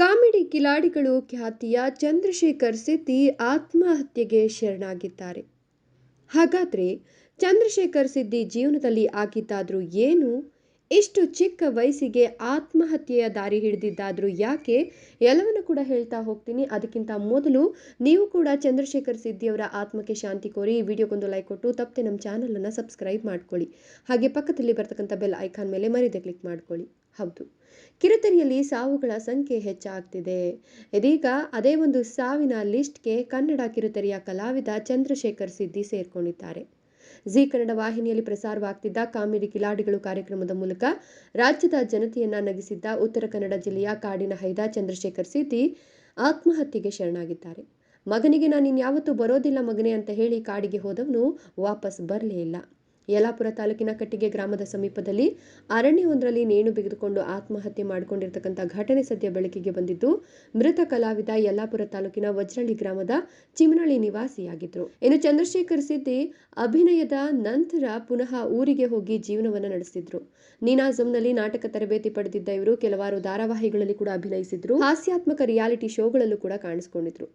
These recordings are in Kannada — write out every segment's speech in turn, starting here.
ಕಾಮಿಡಿ ಕಿಲಾಡಿಗಳು ಖ್ಯಾತಿಯ ಚಂದ್ರಶೇಖರ್ ಸಿದ್ದಿ ಆತ್ಮಹತ್ಯೆಗೆ ಶರಣಾಗಿದ್ದಾರೆ. ಹಾಗಾದ್ರೆ ಚಂದ್ರಶೇಖರ್ ಸಿದ್ದಿ ಜೀವನದಲ್ಲಿ ಆಗಿದ್ದಾದರೂ ಏನು? ಇಷ್ಟು ಚಿಕ್ಕ ವಯಸ್ಸಿಗೆ ಆತ್ಮಹತ್ಯೆಯ ದಾರಿ ಹಿಡಿದಿದ್ದಾದರೂ ಯಾಕೆ? ಎಲ್ಲವನ್ನು ಕೂಡ ಹೇಳ್ತಾ ಹೋಗ್ತೀನಿ. ಅದಕ್ಕಿಂತ ಮೊದಲು ನೀವು ಕೂಡ ಚಂದ್ರಶೇಖರ್ ಸಿದ್ದಿಯವರ ಆತ್ಮಕ್ಕೆ ಶಾಂತಿ ಕೋರಿ ವಿಡಿಯೋಗೊಂದು ಲೈಕ್ ಕೊಟ್ಟು ತಪ್ಪದೆ ನಮ್ಮ ಚಾನಲನ್ನು ಸಬ್ಸ್ಕ್ರೈಬ್ ಮಾಡ್ಕೊಳ್ಳಿ. ಹಾಗೆ ಪಕ್ಕದಲ್ಲಿ ಬರ್ತಕ್ಕಂಥ ಬೆಲ್ ಐಕಾನ್ ಮೇಲೆ ಮರೀದೆ ಕ್ಲಿಕ್ ಮಾಡ್ಕೊಳ್ಳಿ. ಹೌದು. ಕಿರುತೆರೆಯಲ್ಲಿ ಸಾವುಗಳ ಸಂಖ್ಯೆ ಹೆಚ್ಚಾಗ್ತಿದೆ. ಇದೀಗ ಅದೇ ಒಂದು ಸಾವಿನ ಲಿಸ್ಟ್ಗೆ ಕನ್ನಡ ಕಿರುತೆರೆಯ ಕಲಾವಿದ ಚಂದ್ರಶೇಖರ್ ಸಿದ್ದಿ ಸೇರ್ಕೊಂಡಿದ್ದಾರೆ. ಜಿ ಕನ್ನಡ ವಾಹಿನಿಯಲ್ಲಿ ಪ್ರಸಾರವಾಗ್ತಿದ್ದ ಕಾಮಿಡಿ ಕಿಲಾಡಿಗಳು ಕಾರ್ಯಕ್ರಮದ ಮೂಲಕ ರಾಜ್ಯದ ಜನತೆಯನ್ನ ನಗಿಸಿದ್ದ ಉತ್ತರ ಕನ್ನಡ ಜಿಲ್ಲೆಯ ಕಾಡಿನ ಹೈದ ಚಂದ್ರಶೇಖರ್ ಸಿದ್ದಿ ಆತ್ಮಹತ್ಯೆಗೆ ಶರಣಾಗಿದ್ದಾರೆ. ಮಗನಿಗೆ ನಾನು ಇನ್ಯಾವತ್ತೂ ಬರೋದಿಲ್ಲ ಮಗನೇ ಅಂತ ಹೇಳಿ ಕಾಡಿಗೆ ಹೋದವನು ವಾಪಸ್ ಬರಲೇ ಇಲ್ಲ. ಯಲಾಪುರ ತಾಲೂಕಿನ ಕಟ್ಟಿಗೆ ಗ್ರಾಮದ ಸಮೀಪದಲ್ಲಿ ಅರಣ್ಯವೊಂದರಲ್ಲಿ ನೇಣು ಬಿಗಿದುಕೊಂಡು ಆತ್ಮಹತ್ಯೆ ಮಾಡಿಕೊಂಡಿರ್ತಕ್ಕಂಥ ಘಟನೆ ಸದ್ಯ ಬೆಳಕಿಗೆ ಬಂದಿದ್ದು, ಮೃತ ಕಲಾವಿದ ಯಲ್ಲಾಪುರ ತಾಲೂಕಿನ ವಜ್ರಳ್ಳಿ ಗ್ರಾಮದ ಚಿಮನಳ್ಳಿ ನಿವಾಸಿಯಾಗಿದ್ದರು ಇನ್ನು ಚಂದ್ರಶೇಖರ್ ಸಿದ್ದಿ ಅಭಿನಯದ ನಂತರ ಪುನಃ ಊರಿಗೆ ಹೋಗಿ ಜೀವನವನ್ನು ನಡೆಸಿದ್ರು ನೀನಾಜಂನಲ್ಲಿ ನಾಟಕ ತರಬೇತಿ ಪಡೆದಿದ್ದ ಇವರು ಕೆಲವಾರು ಧಾರಾವಾಹಿಗಳಲ್ಲಿ ಕೂಡ ಅಭಿನಯಿಸಿದ್ರು. ಹಾಸ್ಯಾತ್ಮಕ ರಿಯಾಲಿಟಿ ಶೋಗಳಲ್ಲೂ ಕೂಡ ಕಾಣಿಸಿಕೊಂಡಿದ್ರು.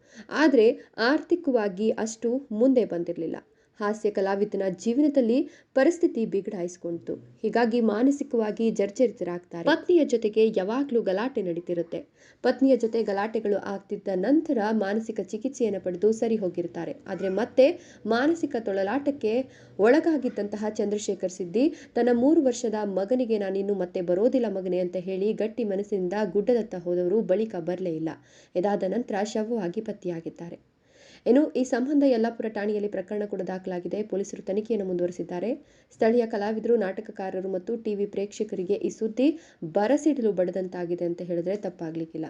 ಆದರೆ ಆರ್ಥಿಕವಾಗಿ ಅಷ್ಟು ಮುಂದೆ ಬಂದಿರಲಿಲ್ಲ. ಹಾಸ್ಯ ಕಲಾವಿದನ ಜೀವನದಲ್ಲಿ ಪರಿಸ್ಥಿತಿ ಬಿಗಡಾಯಿಸಿಕೊಂಡಿತು ಹೀಗಾಗಿ ಮಾನಸಿಕವಾಗಿ ಜರ್ಜರಿತರಾಗ್ತಾರೆ. ಪತ್ನಿಯ ಜೊತೆಗೆ ಯಾವಾಗಲೂ ಗಲಾಟೆ ನಡೀತಿರುತ್ತೆ. ಪತ್ನಿಯ ಜೊತೆ ಗಲಾಟೆಗಳು ಆಗ್ತಿದ್ದ ನಂತರ ಮಾನಸಿಕ ಚಿಕಿತ್ಸೆಯನ್ನು ಪಡೆದು ಸರಿ ಹೋಗಿರ್ತಾರೆ. ಆದರೆ ಮತ್ತೆ ಮಾನಸಿಕ ತೊಳಲಾಟಕ್ಕೆ ಒಳಗಾಗಿದ್ದಂತಹ ಚಂದ್ರಶೇಖರ್ ಸಿದ್ದಿ ತನ್ನ ಮೂರು ವರ್ಷದ ಮಗನಿಗೆ ನಾನಿನ್ನು ಮತ್ತೆ ಬರೋದಿಲ್ಲ ಮಗನೇ ಅಂತ ಹೇಳಿ ಗಟ್ಟಿ ಮನಸ್ಸಿನಿಂದ ಗುಡ್ಡದತ್ತ ಹೋದವರು ಬಳಿಕ ಬರಲೇ ಇಲ್ಲ. ಇದಾದ ನಂತರ ಶವವಾಗಿ ಪತ್ತೆಯಾಗಿದ್ದಾರೆ ಇನ್ನು ಈ ಸಂಬಂಧ ಯಲ್ಲಾಪುರ ಠಾಣೆಯಲ್ಲಿ ಪ್ರಕರಣ ಕೂಡ ದಾಖಲಾಗಿದೆ. ಪೊಲೀಸರು ತನಿಖೆಯನ್ನು ಮುಂದುವರೆಸಿದ್ದಾರೆ. ಸ್ಥಳೀಯ ಕಲಾವಿದರು, ನಾಟಕಕಾರರು ಮತ್ತು ಟಿವಿ ಪ್ರೇಕ್ಷಕರಿಗೆ ಈ ಸುದ್ದಿ ಬರಸಿಡಲು ಬಡದಂತಾಗಿದೆ ಅಂತ ಹೇಳಿದ್ರೆ ತಪ್ಪಾಗ್ಲಿಕ್ಕಿಲ್ಲ.